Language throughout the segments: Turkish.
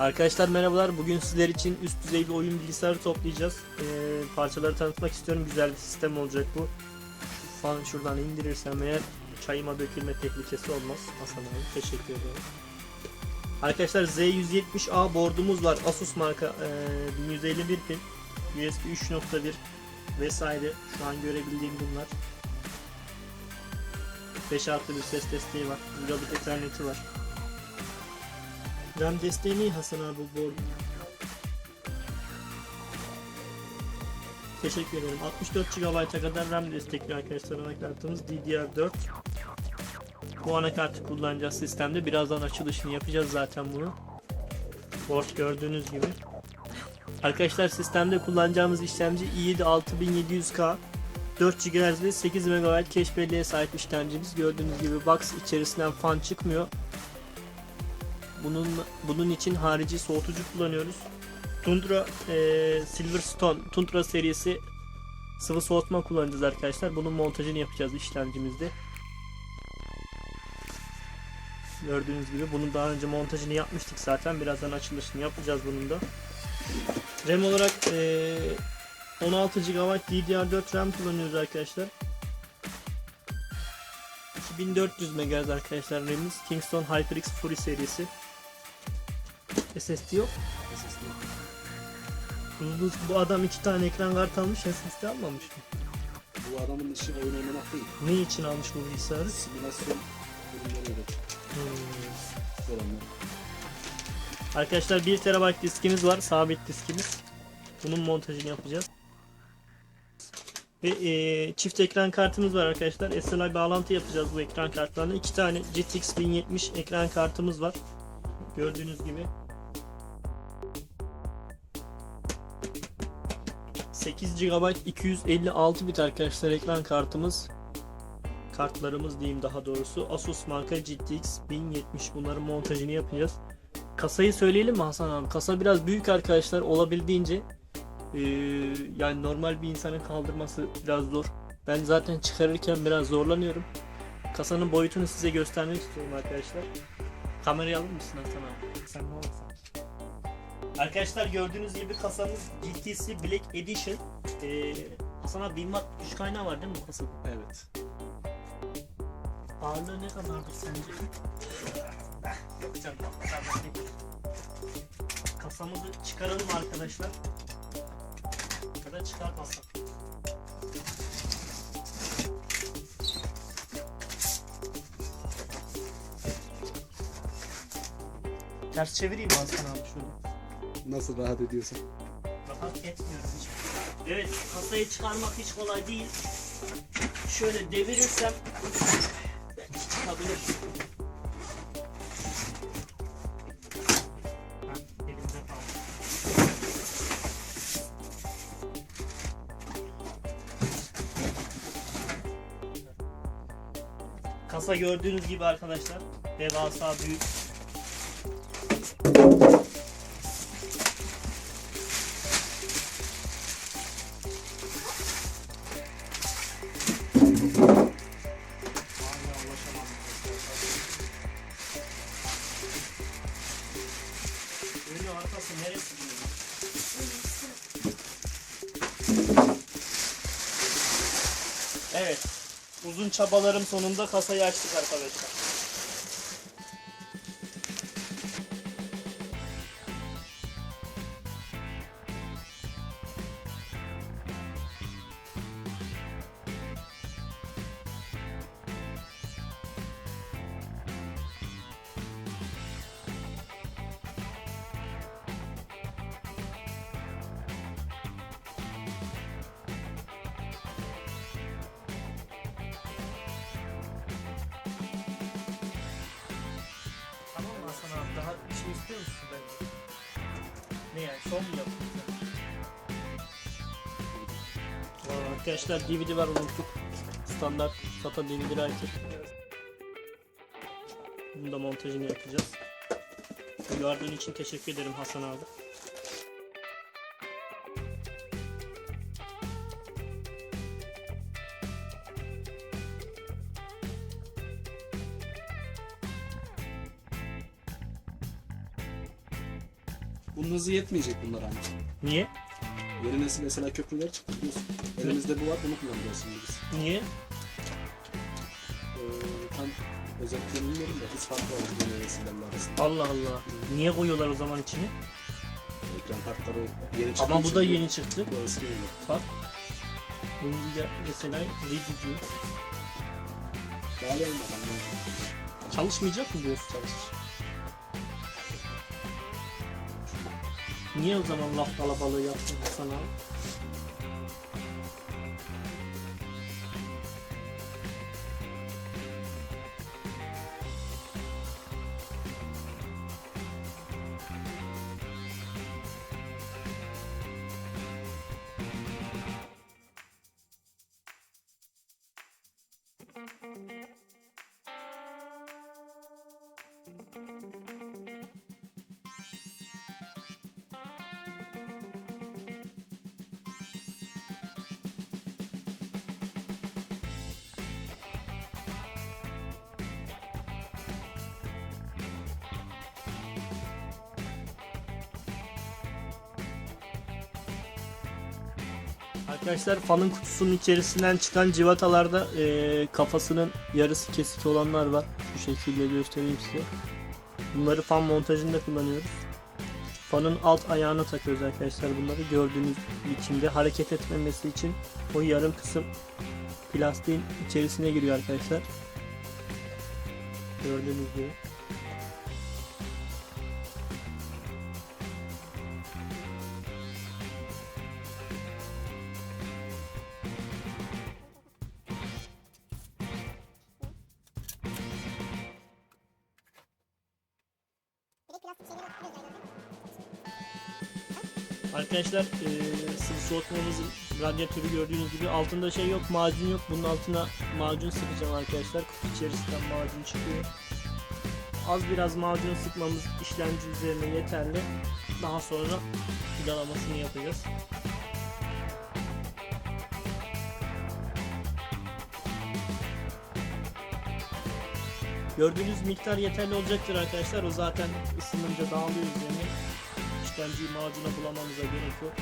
Arkadaşlar merhabalar. Bugün sizler için üst düzey bir oyun bilgisayarı toplayacağız. Ee, parçaları tanıtmak istiyorum. Güzel bir sistem olacak bu. Falan şuradan indirirsem eğer çayıma dökülme tehlikesi olmaz. Hasan abi teşekkür ederim. Arkadaşlar Z170A boardumuz var. Asus marka e, 1151 pin. USB 3.1 vesaire. Şu an görebildiğim bunlar. 5 artı bir ses desteği var. Gigabit etherneti var. RAM desteği ne Hasan abi bu board? Teşekkür ederim. 64 GB'a kadar RAM destekliyor arkadaşlar anakartımız DDR4. Bu anakartı kullanacağız sistemde. Birazdan açılışını yapacağız zaten bunu. Board gördüğünüz gibi. Arkadaşlar sistemde kullanacağımız işlemci i7 6700K 4 GHz ve 8 MB cache belleğe sahip işlemcimiz. Gördüğünüz gibi box içerisinden fan çıkmıyor. Bunun bunun için harici soğutucu kullanıyoruz. Tundra e, Silverstone Tundra serisi sıvı soğutma kullanacağız arkadaşlar. Bunun montajını yapacağız işlemcimizde. Gördüğünüz gibi bunun daha önce montajını yapmıştık zaten. Birazdan açılışını yapacağız bunun da. RAM olarak e, 16 GB DDR4 RAM kullanıyoruz arkadaşlar. 2400 MHz arkadaşlar RAM'imiz. Kingston HyperX Fury serisi. SSD yok. Bu, bu adam iki tane ekran kartı almış SSD almamış mı? Bu adamın işi oyun oynamak değil. Ne için almış bu bilgisayarı? Simülasyon ürünleriyle Hmm. olanlar. Arkadaşlar 1 TB diskimiz var. Sabit diskimiz. Bunun montajını yapacağız. Ve e, çift ekran kartımız var arkadaşlar. SLI bağlantı yapacağız bu ekran kartlarına. 2 tane GTX 1070 ekran kartımız var. Gördüğünüz gibi. 8 GB 256 bit arkadaşlar ekran kartımız. Kartlarımız diyeyim daha doğrusu. Asus marka GTX 1070 bunların montajını yapacağız. Kasayı söyleyelim mi Hasan abi? Kasa biraz büyük arkadaşlar olabildiğince eee, yani normal bir insanın kaldırması biraz zor. Ben zaten çıkarırken biraz zorlanıyorum. Kasanın boyutunu size göstermek istiyorum arkadaşlar. Kamerayı alır mısın Hasan abi? Sen ne olursan. Arkadaşlar gördüğünüz gibi kasamız GTC Black Edition. Eee Hasan abi 1000 watt güç kaynağı var değil mi bu kasada? Evet. Ağırlığı ne kadardır sence? Yapacağım. Kasamızı çıkaralım arkadaşlar. Ya da çıkartmasam. Ters çevireyim Hasan abi şöyle. Nasıl rahat ediyorsun? Rahat etmiyorum hiç. Evet kasayı çıkarmak hiç kolay değil. Şöyle devirirsem belki çıkabilir. Kasa gördüğünüz gibi arkadaşlar devasa büyük. Çabalarım sonunda kasayı açtık arkadaşlar. Şey istiyor musun bence? Ne yani? Son mu yapıyorsun? Valla Arkadaşlar DVD var unuttuk. Standart SATA DVD writer. Bunu da montajını yapacağız. Uyardığın için teşekkür ederim Hasan abi. Hızı yetmeyecek bunlar ama. Niye? Yeni nesil mesela köprüler çıktı biliyorsun. Elimizde bu var bunu kullanacağız şimdi biz. Niye? Ee, tam özellikle bilmiyorum da hız farkı var yeni nesillerle arasında. Allah Allah. Niye koyuyorlar o zaman içine? Ekran kartları yeni çıktığı Ama bu da yeni çıktı. Bu eski yeni. Bak. Bunun da mesela Bağlayalım bakalım. çalışmayacak mı diyorsun? Çalışır. Niye o zaman laf kalabalığı yaptın sana? Arkadaşlar fanın kutusunun içerisinden çıkan civatalarda eee, kafasının yarısı kesik olanlar var. Şu şekilde göstereyim size. Bunları fan montajında kullanıyoruz. Fanın alt ayağına takıyoruz arkadaşlar bunları. Gördüğünüz biçimde hareket etmemesi için o yarım kısım plastiğin içerisine giriyor arkadaşlar. Gördüğünüz gibi. Arkadaşlar eee sıvı soğutmamızın radyatörü gördüğünüz gibi altında şey yok macun yok. Bunun altına macun sıkacağım arkadaşlar. İçerisinden macun çıkıyor. Az biraz macun sıkmamız işlemci üzerine yeterli. Daha sonra vidalamasını yapacağız Gördüğünüz miktar yeterli olacaktır arkadaşlar. O zaten ısınınca dağılıyor üzerine. İşlemciyi macuna bulamamıza gerek yok.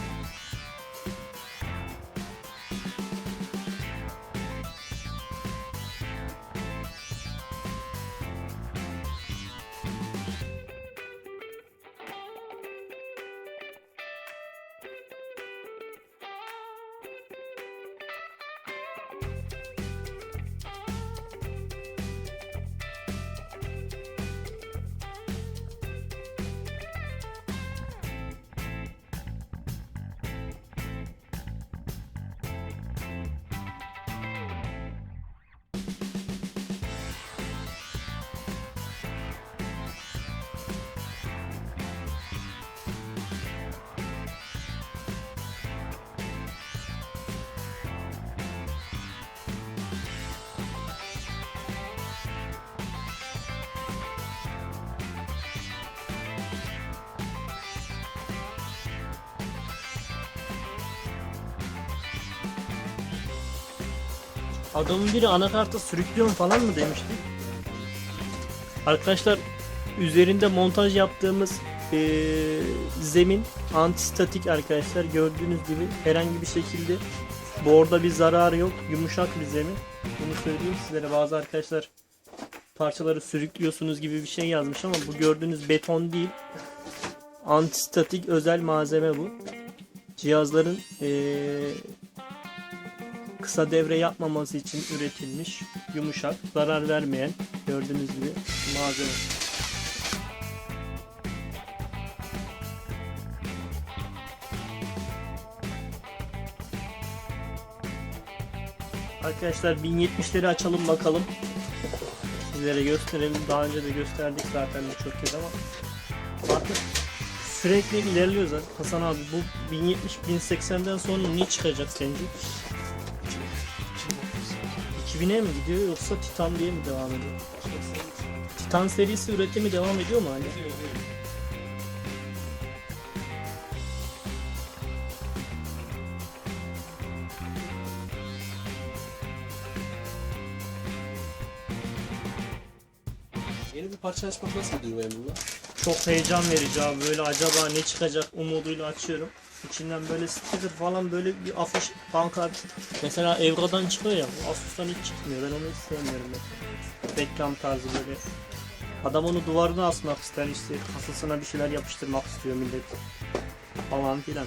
Adamın biri anakarta sürüklüyorum falan mı demişti. Arkadaşlar üzerinde montaj yaptığımız eee, zemin antistatik arkadaşlar. Gördüğünüz gibi herhangi bir şekilde boarda bir zararı yok. Yumuşak bir zemin. Bunu söyleyeyim sizlere. Bazı arkadaşlar parçaları sürüklüyorsunuz gibi bir şey yazmış ama bu gördüğünüz beton değil. Antistatik özel malzeme bu. Cihazların eee kısa devre yapmaması için üretilmiş yumuşak, zarar vermeyen gördüğünüz gibi malzeme. Arkadaşlar 1070'leri açalım bakalım. Sizlere gösterelim. Daha önce de gösterdik zaten birçok kez ama artık sürekli ilerliyor zaten. Hasan abi bu 1070 1080'den sonra ne çıkacak sence? 2000'e mi gidiyor yoksa Titan diye mi devam ediyor? Titan serisi üretimi devam ediyor mu hala? Yeni bir parça açmak nasıl bir duygu Emrullah? Çok heyecan verici abi. Böyle acaba ne çıkacak umuduyla açıyorum. İçinden böyle sticker falan böyle bir afiş bankart. Mesela Evra'dan çıkıyor ya. bu Asus'tan hiç çıkmıyor. Ben onu hiç sevmiyorum. Mesela. Reklam tarzı böyle. Adam onu duvarına asmak ister işte. Kasasına bir şeyler yapıştırmak istiyor millet. Falan filan.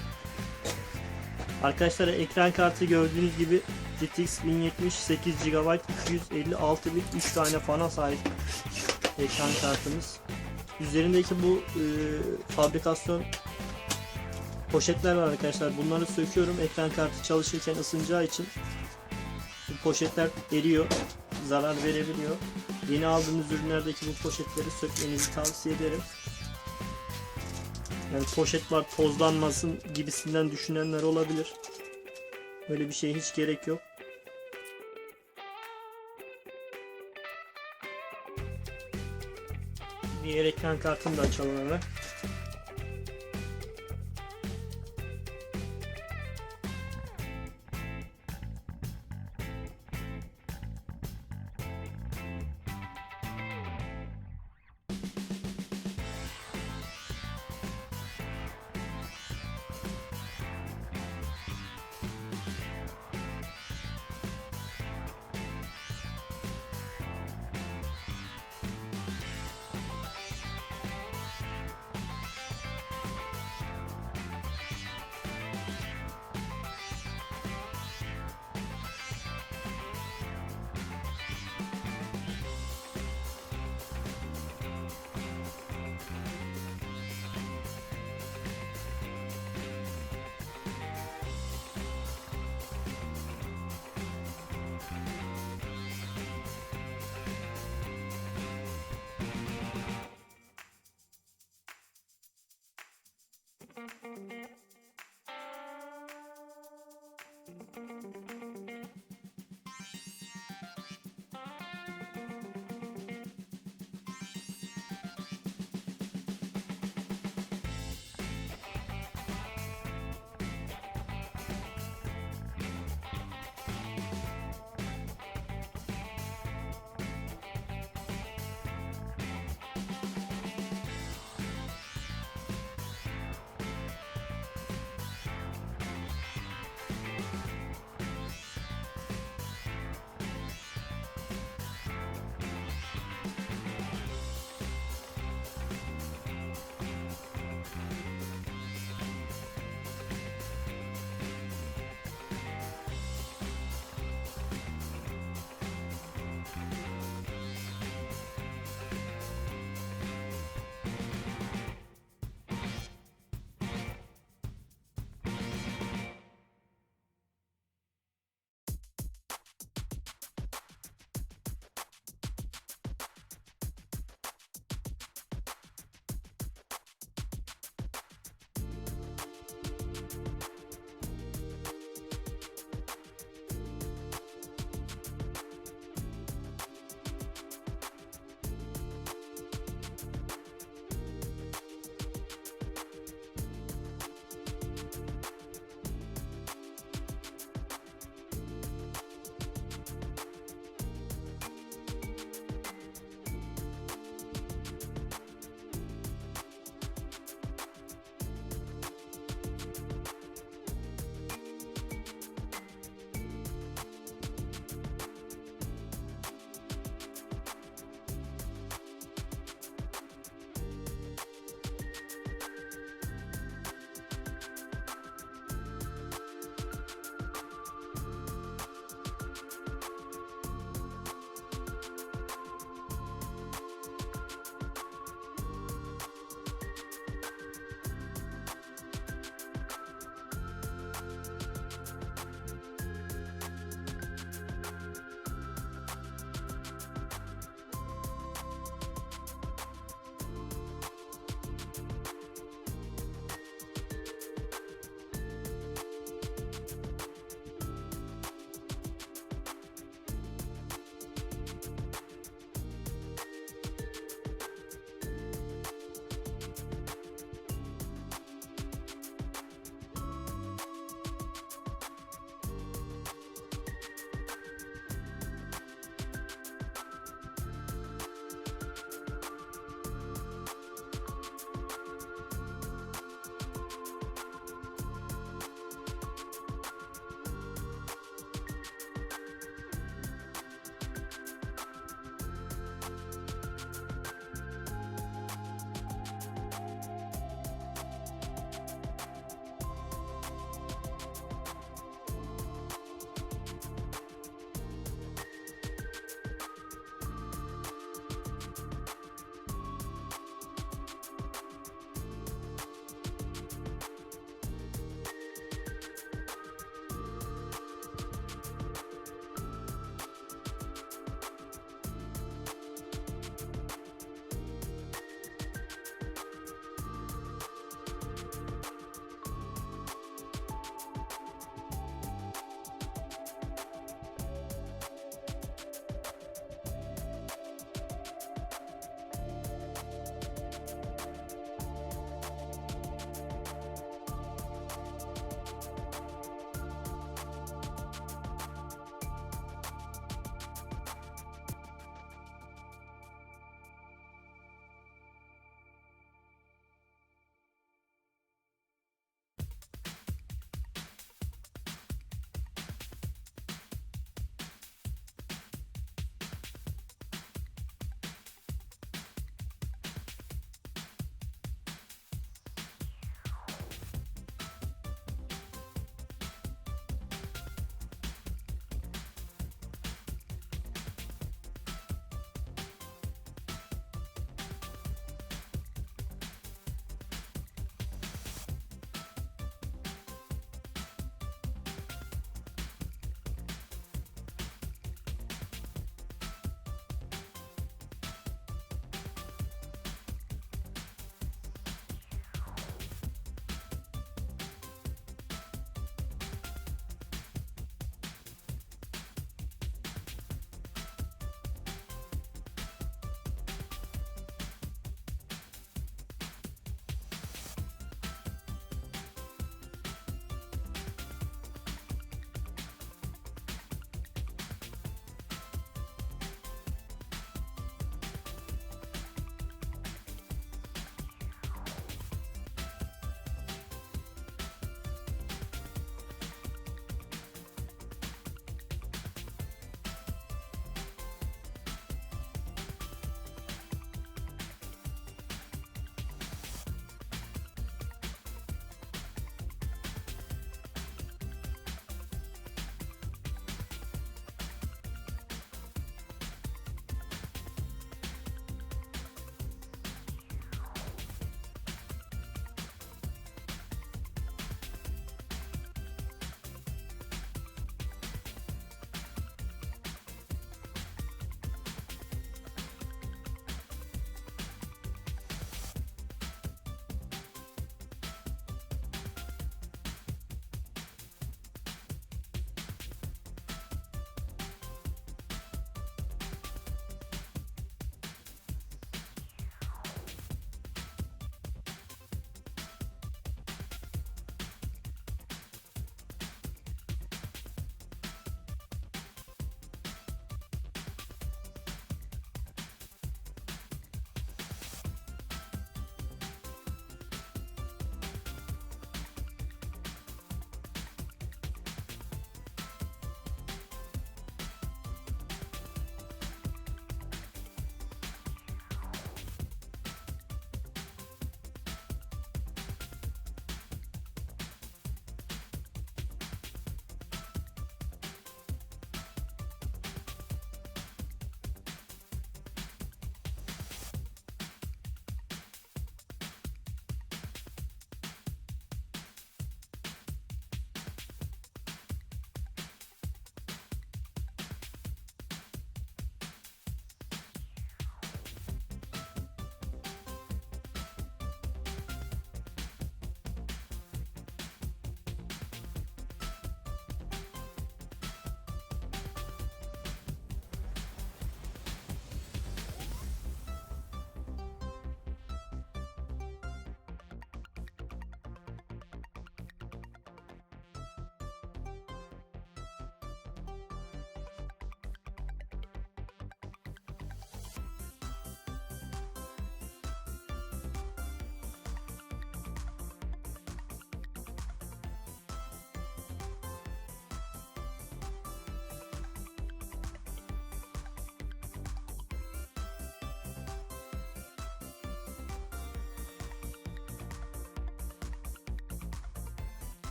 Arkadaşlar ekran kartı gördüğünüz gibi GTX 1070 8 GB 256 bit 3 tane fana sahip ekran kartımız. Üzerindeki bu e, fabrikasyon poşetler var arkadaşlar. Bunları söküyorum. Ekran kartı çalışırken ısınacağı için bu poşetler eriyor. Zarar verebiliyor. Yeni aldığınız ürünlerdeki bu poşetleri sökmenizi tavsiye ederim. Yani poşet var tozlanmasın gibisinden düşünenler olabilir. Öyle bir şeye hiç gerek yok. Diğer ekran kartını da açalım hemen.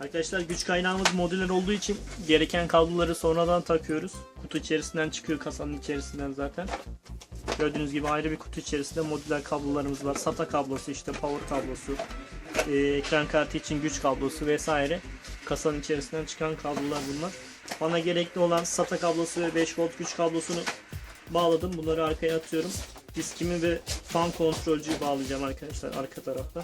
Arkadaşlar güç kaynağımız modüler olduğu için gereken kabloları sonradan takıyoruz. Kutu içerisinden çıkıyor kasanın içerisinden zaten. Gördüğünüz gibi ayrı bir kutu içerisinde modüler kablolarımız var. SATA kablosu işte power kablosu, e, ekran kartı için güç kablosu vesaire. Kasanın içerisinden çıkan kablolar bunlar. Bana gerekli olan SATA kablosu ve 5 volt güç kablosunu bağladım. Bunları arkaya atıyorum. Diskimi ve fan kontrolcüyü bağlayacağım arkadaşlar arka tarafta.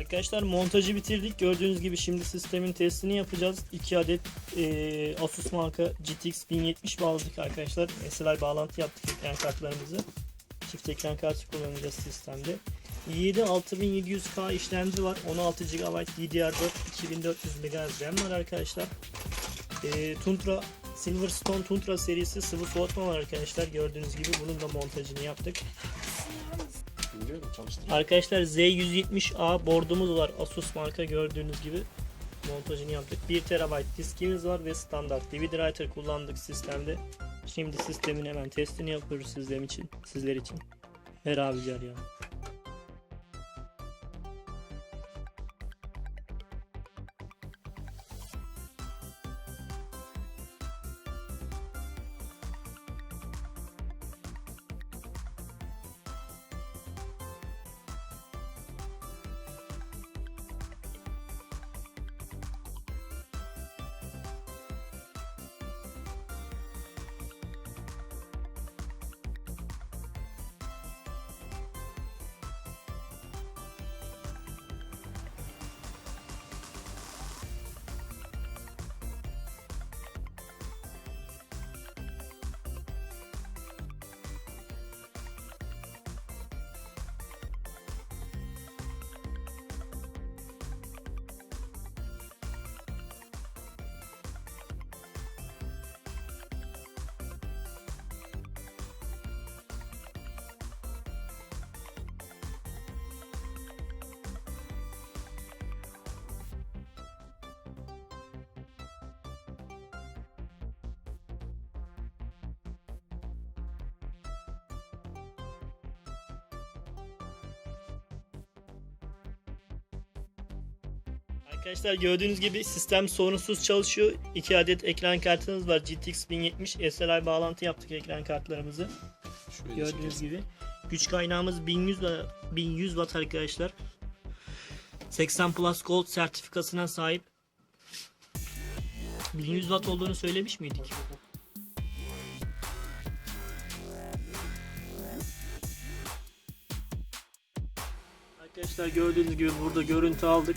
Arkadaşlar montajı bitirdik. Gördüğünüz gibi şimdi sistemin testini yapacağız. 2 adet e, Asus marka GTX 1070 bağladık arkadaşlar. SLI bağlantı yaptık ekran kartlarımızı. Çift ekran kartı kullanacağız sistemde. i7 6700K işlemci var. 16 GB DDR4 2400 MHz RAM var arkadaşlar. E, Tuntra Silverstone Tuntra serisi sıvı soğutma var arkadaşlar. Gördüğünüz gibi bunun da montajını yaptık. Biliyorum çalıştım. Arkadaşlar Z170A bordumuz var. Asus marka gördüğünüz gibi montajını yaptık. 1 TB diskimiz var ve standart DVD writer kullandık sistemde. Şimdi sistemin hemen testini yapıyoruz sizler için. Sizler için. Her abicar ya. Arkadaşlar gördüğünüz gibi sistem sorunsuz çalışıyor. 2 adet ekran kartımız var. GTX 1070 SLI bağlantı yaptık ekran kartlarımızı. Şöyle Gördüğünüz çekelim. gibi. Güç kaynağımız 1100 wa- 1100 watt arkadaşlar. 80 Plus Gold sertifikasına sahip. 1100 watt olduğunu söylemiş miydik? Arkadaşlar gördüğünüz gibi burada görüntü aldık.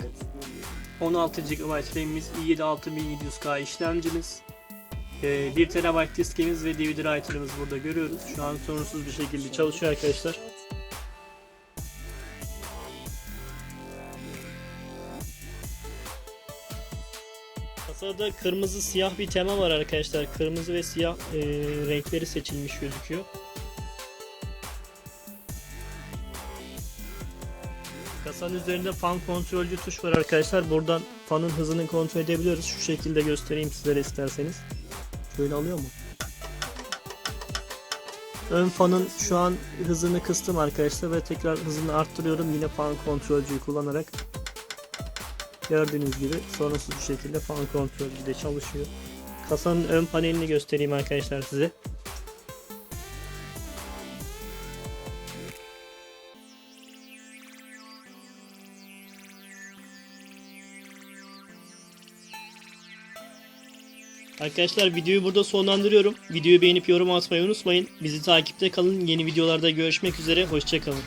16 GB RAM'imiz, i7 6700K işlemcimiz, ee, 1 TB diskimiz ve DVD writer'ımız burada görüyoruz. Şu an sorunsuz bir şekilde çalışıyor arkadaşlar. Kasada kırmızı siyah bir tema var arkadaşlar. Kırmızı ve siyah e, renkleri seçilmiş gözüküyor. Kasanın üzerinde fan kontrolcü tuş var arkadaşlar. Buradan fanın hızını kontrol edebiliyoruz. Şu şekilde göstereyim sizlere isterseniz. Şöyle alıyor mu? Ön fanın şu an hızını kıstım arkadaşlar ve tekrar hızını arttırıyorum yine fan kontrolcüyü kullanarak. Gördüğünüz gibi sorunsuz bir şekilde fan kontrolcü de çalışıyor. Kasanın ön panelini göstereyim arkadaşlar size. Arkadaşlar videoyu burada sonlandırıyorum. Videoyu beğenip yorum atmayı unutmayın. Bizi takipte kalın. Yeni videolarda görüşmek üzere. Hoşçakalın.